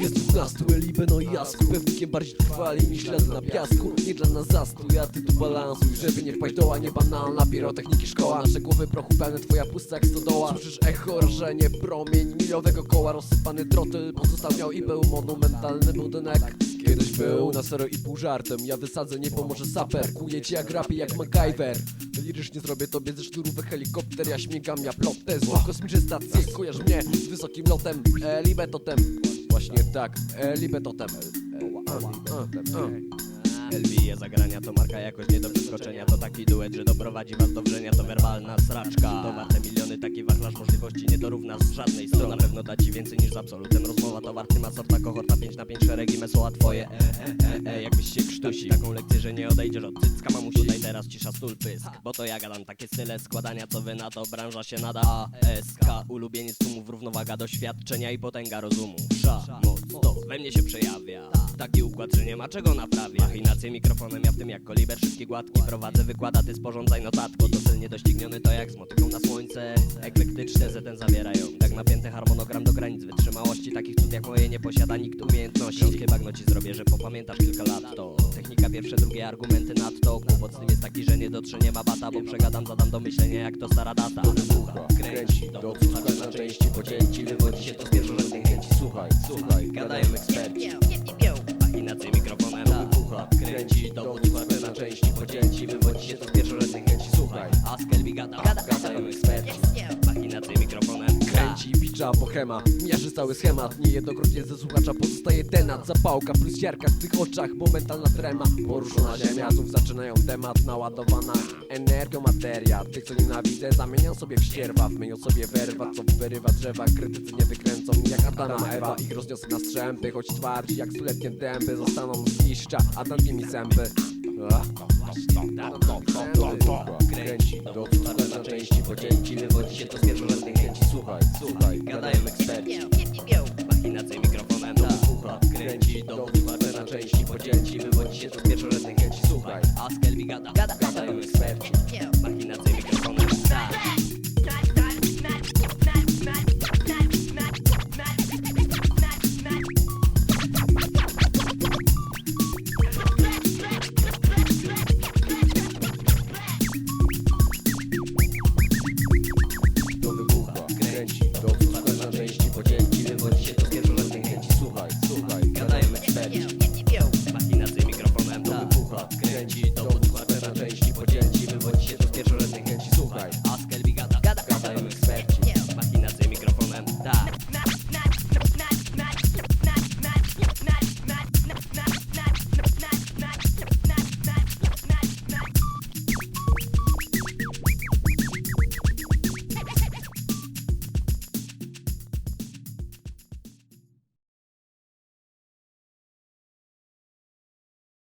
Jest dwunastu, Elibe, no i ja pewnikiem bardziej trwali niż ślady na piasku. Nie dla nas zastój, a ty tu balansuj Żeby nie wpaść doła, nie banalna Pirotechniki szkoła, nasze głowy prochu pełne Twoja pusta jak stodoła. Słyszysz echo, rażenie, promień Milowego koła, rozsypany trotyl Pozostał miał i był monumentalny budynek Kiedyś był na serio i pół żartem. Ja wysadzę, nie pomoże saper. Kuję ci jak rapie, jak MacGyver. Lirycznie zrobię tobie ze sznurówek helikopter. Ja śmigam, ja plotę. Zło kosmiczne stacje, kojarz mnie z wysokim lotem. Elibe totem Właśnie tak, Elibe totem LBE zagrania to marka jakoś nie do przeskoczenia. To taki duet, że doprowadzi was do wrzenia To werbalna sraczka. To warte miliony, taki wachlarz możliwości nie dorówna z żadnej strony. Na pewno da ci więcej niż z absolutem. Rozmowa to warty sorta kohorta 5 na 5 szeregi Mesoła twoje. E, e, e, e, jakbyś się krztusi. Taką lekcję, że nie odejdziesz od cycka mamusi teraz cisza stul pysk. Bo to ja gadam takie style składania Co wy na to, branża się nada. ASK Ulubieniec tłumów, równowaga doświadczenia i potęga rozumu. Sza, moc, to we mnie się przejawia. Taki układ, że nie ma czego naprawiać. Machinacje mikrofonem, ja w tym jak koliber Szybki, gładki, prowadzę wykłada, ty sporządzaj notatki to cel niedościgniony, to jak z motyką na słońce. Eklektyczne zeten zawierają. Tak napięty harmonogram do granic wytrzymałości Takich cud jak moje nie posiada nikt umiejętności. Śląskie bagno ci zrobię, że popamiętasz kilka lat to. Technika pierwsze, drugie argumenty nadto. Kłopot z tym jest taki, że nie dotrze, nie ma bata Bo przegadam, zadam do myślenia jak to stara data. Do wybucha, kręci, do odsłucha na części Pocięci, wywodzi się to z pierwszorzędnej chęci. Słuchaj, słuchaj, gadają eksperci. Machinacje mikrofonem. Wybucha, kręci Dowód składy na części pocięci Wywodzi się to z pierwszorzędnej chęci. Słuchaj, a Skelby gada, gadają eksperci Bicza, bohema. Mierzy cały schemat Niejednokrotnie ze słuchacza pozostaje tenat Zapałka plus siarka w tych oczach Momentalna trema. Poruszona ziemia Znów zaczynają temat. Naładowana energią materia. Tych co nienawidzę Zamieniam sobie w ścierwa. Myją sobie werwa Co wyrywa drzewa. Krytycy nie wykręcą Jak Adama Ewa. Ich rozniosę na strzępy Choć twardzi jak stuletnie dęby. Zostaną z liścia A nad nimi zęby Siedzą wieczorem ten gęci, słuchaj, Askel mi gada, gada, gadają eksperci.